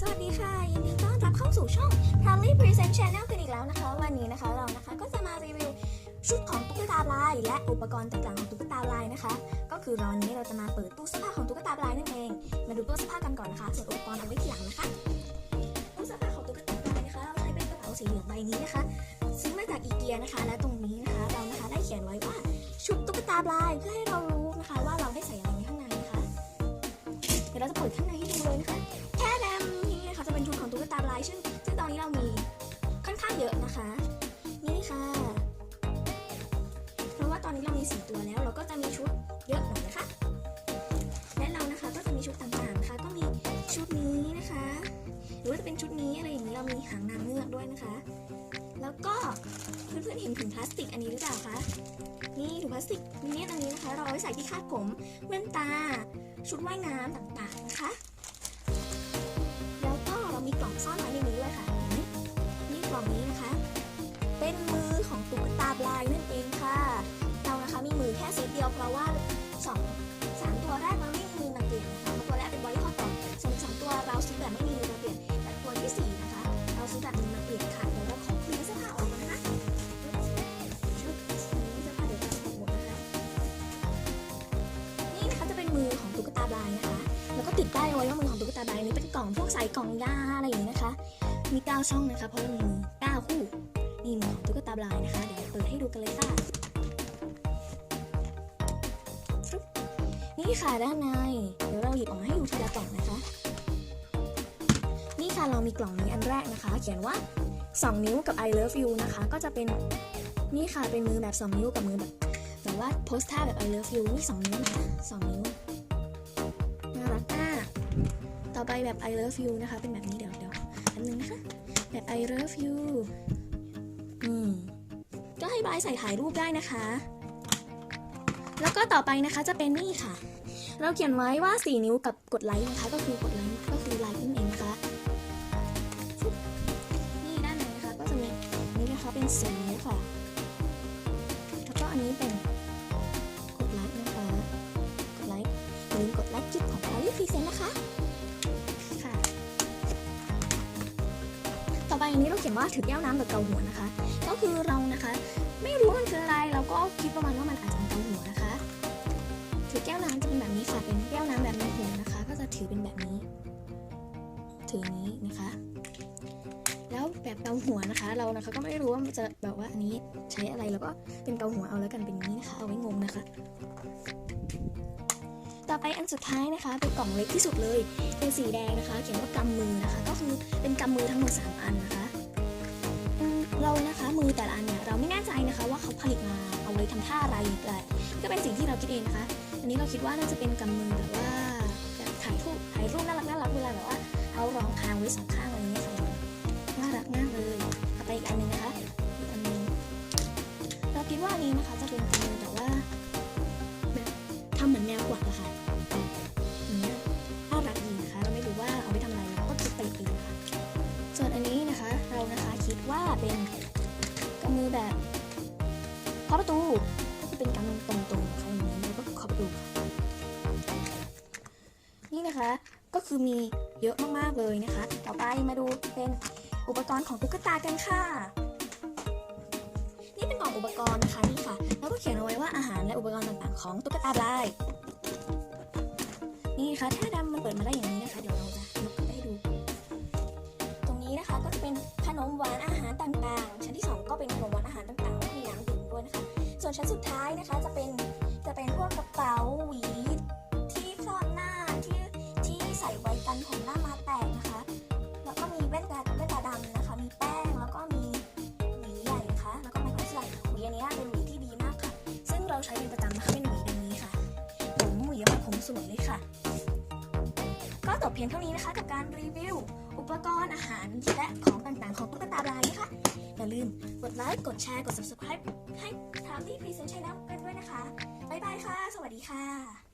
สวัสดีค่ะ ยินดีต้อนรับเข้าสู่ช่อง Proudly Present Channel กันอีกแล้วนะคะ วันนี้นะคะเรานะคะก็จะมารีวิวชุดของตุ๊กตาลาย และอุปกรณ์ต่างๆของตุ๊กตาลายนะคะ ก็คือวันนี้เราจะมาเปิดตู้เสื้อผ้าของตุ๊กตาลายนั่นเอง มาดูตู้เสื้อผ้ากันก่อนนะคะส่วนอุปกรณ์เอาไว้ทีหลังนะคะตู้เสื้อผ้าของตุ๊กตาลายนะคะเราใช้เป็นกระเป๋าสีเหลืองใบนี้นะคะ ซื้อมาจากอีเกียนะคะ และตรงนี้นะคะเรานะคะได้เขียนไว้ว่าชุดตุ๊กตาลายเพื่อให้เรารู้นะคะว่าเราได้ใส่ ถุงพลาสติกอันนี้หรือเปล่าคะ นี่ถุงพลาสติกเนี่อันนี้นะคะ เราเอาไว้ใส่ที่คาดผมแว่นตา ชุดว่ายน้ำต่างๆนะคะ ติดป้ไว้ว่ามือของตุ๊กตาบลายนี้เป็นกล่องพวกใส่กล่องยาอะไรอย่างนี้นะคะ มีเก้าช่องนะคะเพราะมีมือเก้าคู่นี่มือของตุ๊กตาบลายนะคะเดี๋ยวเปิดให้ดูกันเลยค่ะนี่ค่ะด้านในเดี๋ยวเราหยิบออกมาให้ดูทีละกล่องนะคะ นี่ค่ะเรามีกล่องนี้อันแรกนะคะ เขียนว่า 2 นิ้วกับ I love you นะคะ ก็จะเป็นนี่ค่ะเป็นมือแบบ 2 นิ้วกับมือแบบแบบว่าโพสท่าแบบ I love you นี่สองนิ้วนะคะสองนิ้ว ไปแบบ I love you นะคะ เป็นแบบนี้เดี๋ยวเดี๋ยวอันนึงนะคะ แบบ I love you อืมก็ให้บายใส่ถ่ายรูปได้นะคะ แล้วก็ต่อไปนะคะจะเป็นนี่ค่ะ เราเขียนไว้ว่า 4 นิ้วกับกดไลค์นะคะ ก็คือกดไลค์ก็คือไลค์นั่นเองนะคะนี่ด้านในนะคะก็จะมีนี่นะคะเป็นสีนิ้วค่ะ แล้วก็อันนี้เป็นกดไลค์นะคะ กดไลค์อย่าลืมกดไลค์คลิปของ p a r i s Present นะคะคะ นนี้เราเขียนว่าถือแก้วน้ำแบบเกาหัวนะคะ ก็คือเรานะคะ ไม่รู้มันคืออะไรเราก็คิดประมาณว่ามันอาจจะเป็นเกาหัวนะคะ ถือแก้วน้ำจะเป็นแบบนี้ค่ะเป็นแก้วน้ำแบบมีหัวนะคะ ก็จะถือเป็นแบบนี้ ถือนี้นะคะ แล้วแบบเกาหัวนะคะ เรานะคะก็ไม่รู้ว่ามันจะแบบว่าอันนี้ใช้อะไรแล้วก็เป็นเกาหัวเอาแล้วกันเป็นนี้นะคะเอาไว้งงนะคะต่อไปอันสุดท้ายนะคะเป็นกล่องเล็กที่สุดเลย เป็นสีแดงนะคะ เขียนว่ากำมือนะคะ ก็คือเป็นกำมือทั้งหมดสามอันนะคะ ผลิตมาเอาไว้ทำท่าอะไรแต่ก็เป็นสิ่งที่เราคิดเองนะคะ อันนี้เราคิดว่าน่าจะเป็นกำมือแบบว่าถ่ายรูปถ่ายรูปน่ารักน่ารักเวลาแบบว่าเอารองคางไว้สองข้างอะไรเงี้ยค่ะน่ารักมากเลยต่อไปอีกอันหนึงนะคะอีกอันหนึงเราคิดว่าอันนี้นะคะจะเป็นกำมือแต่ว่าแบบทำเหมือนแนวกวักอะค่ะอย่างเงี้ยน่ารักดีนะคะ เราไม่รู้ว่าเอาไปทำอะไรเราก็คิดไปเองค่ะส่วนอันนี้นะคะเรานะคะคิดว่าเป็นกำมือแบบาะประตูก็เป็นกำมือตรงๆคะอย่างนี้แล้วก็เคาะประตูนี่นะคะก็คือมีเยอะมากๆเลยนะคะ ต่อไปมาดูเป็นอุปกรณ์ของตุ๊กตากันค่ะ นี่เป็นกล่องอุปกรณ์นะคะนี่ค่ะแล้วก็เขียนเอาไว้ว่าอาหารและอุปกรณ์ต่างๆ ของตุ๊กตาบลายนี่ค่ะถ้าดำมันเปิดมาได้อย่างนี้นะคะ เดี๋ยวเราจะยกขึ้นให้ดู ตรงนี้นะคะก็จะเป็นขนมหวานอาหารต่างๆ ชั้นที่สองก็เป็นขนม วนชั้นสุดท้ายนะคะจะเป็นจะเป็นพวกกระเป๋าหวีที่ครอบหน้าที่ที่ใส่ไว้กันของหน้ามาแตกนะคะ แล้วก็มีแว่นตาแว่นตาดำนะคะ มีแป้งแล้วก็มีหวีใหญ่นะคะแล้วก็ไม้กวาดสลัดหวีอันนี้เป็นหวีที่ดีมากค่ะ ซึ่งเราใช้เป็นประจำนะคะเป็นหวีอันนี้ค่ะผมหวีมาผมสวยเลยค่ะ ก็จบเพียงเท่านี้นะคะ กับการรีวิว อุปกรณ์อาหารและของต่างๆ ของตุ๊กตาบลายนะคะอย่าลืม กดไลค์ กดแชร์ กด subscribe ให้ Proudly Present Channel กันด้วยนะคะ บ๊ายบายค่ะ สวัสดีค่ะ